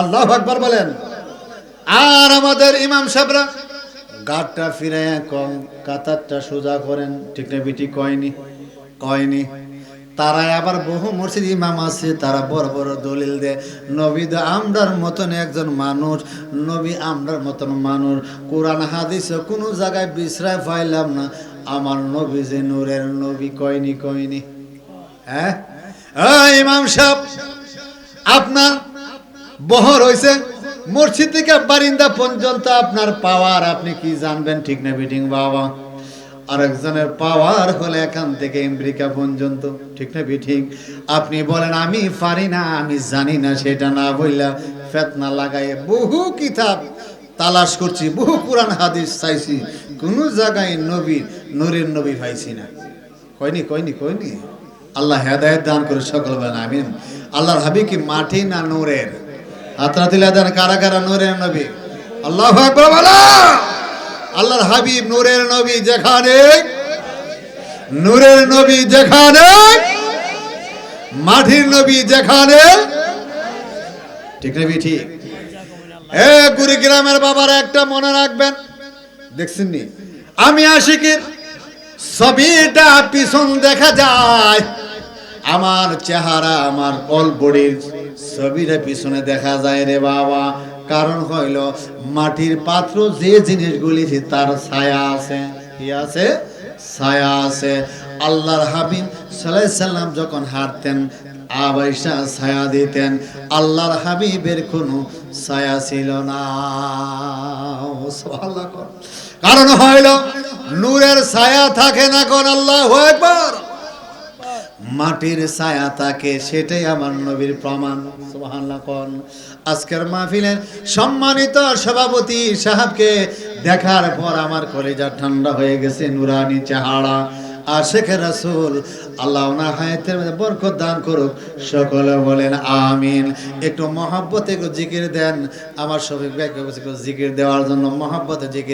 আল্লাহ আকবার বলেন। আর আমাদের ইমাম সাহেবরা গাটটা ফিরে কম কাতারটা সোজা করেন, ঠিক না বিটি, কয়নি কয়নি। তারা আবার বহু মসজিদ ইমাম আছে, তারা বড় বড় দলিল দেয়। নবী আমরার মতন একজন মানুষ, নবী আমরার মতন মানুষ। কোরআন, হাদিসে কোনো জায়গায় বিশ্রায় পাইলাম না। আমার নবী যে নূরের নবী, কয়নি কয়নি। হ্যাঁ? ইমাম সাহেব আপনার বহর হয়েছে মসজিদ থেকে বারিন্দা পর্যন্ত আপনার পাওয়ার, আপনি কি জানবেন? ঠিক না বিটিং বাবা। আরেকজনের পাওয়ার হলে এখান থেকে আমেরিকা পর্যন্ত, ঠিক না বিঠিক আপনি বলেন, আমি পারি না, আমি জানি না, সেটা না বললা ফেতনা লাগাই বহু কিতাব তালাশ করছি, বহু কোরআন হাদিস চাইছি। কোনো জায়গায় নবীর নূরের নবী পাইছি না। কয়নি কয়নি কয়নি? আল্লাহ হেদায়ত দান করে সকল বলেন, আমিন। আল্লাহর হাবি কি মাটি না নূরের? দেন, কারা কারা নূরের নবী? আল্লাহ আল্লাহর হাবিব নূরের নবী যেখানে, নূরের নবী যেখানে, মাটির নবী যেখানে। ঠিক নবী ঠিক? এ কুড়িগ্রামের বাবার একটা মনে রাখবেন। দেখছেন নি আমি আশিকের ছবিটা পিছন দেখা যায়। আমার চেহারা, আমার কল বডির ছবিটা পিছনে দেখা যায় রে বাবা। কারণ হইল, মাটির পাত্র যে জিনিসগুলি তার ছায়া আছে, কি আছে? ছায়া আছে। আল্লাহর হাবিব সাল্লাহ সাল্লাম যখন হাঁটতেন আবাইসা ছায়া দিতেন, আল্লাহর হাবিবের কোনো ছায়া ছিল না। কর। কারণ হইল, নূরের ছায়া থাকে না কোন, আল্লাহ একবার মাটির ছায়া থাকে, সেটাই আমার নবীর প্রমাণ। আজকের মাহফিলের সম্মানিত সভাপতি সাহেবকে দেখার পর আমার কলেজা ঠান্ডা হয়ে গেছে, নুরানি চেহারা। আর শেখে রাসুল, আল্লাহ ওনার হায়াতের মধ্যে বরকত দান করুক, সকলে বলেন আমিন। একটু মহাব্বতে জিকির দেন, আমার সবিক ভাইকে জিকির দেওয়ার জন্য মহাব্বতে জিকির